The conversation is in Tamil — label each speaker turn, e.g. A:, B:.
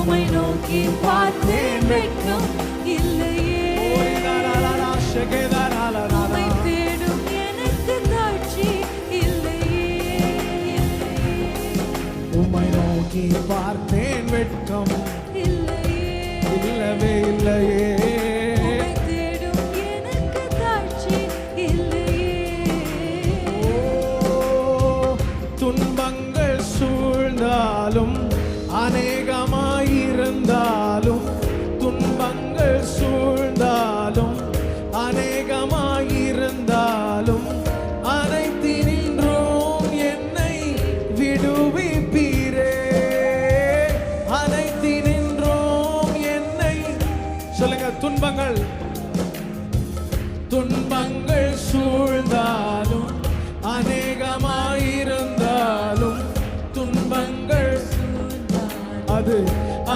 A: உமை நோக்கி பார்த்தேன் வெட்கம் இல்லையே. உம்மை தேடும் எனக்கு தாட்சி இல்லையே.
B: உம்மை நோக்கி பார்த்தேன் வெட்கம்
A: இல்லையே.
B: இல்லவே இல்லையே. துன்பங்கள் சூழ்ந்தாலும் அநேகமாயிருந்தாலும் சூழ்ந்தாலும் அநேகமாயிருந்தாலும் அனைத்தினின்றோம் என்னை விடுவிப்பீரே. அனைத்தினின்றோம் என்னை சொல்லுங்க துன்பங்கள். துன்பங்கள் சூழ்ந்தாலும் அநேகமாயிருந்தாலும் துன்பங்கள் அது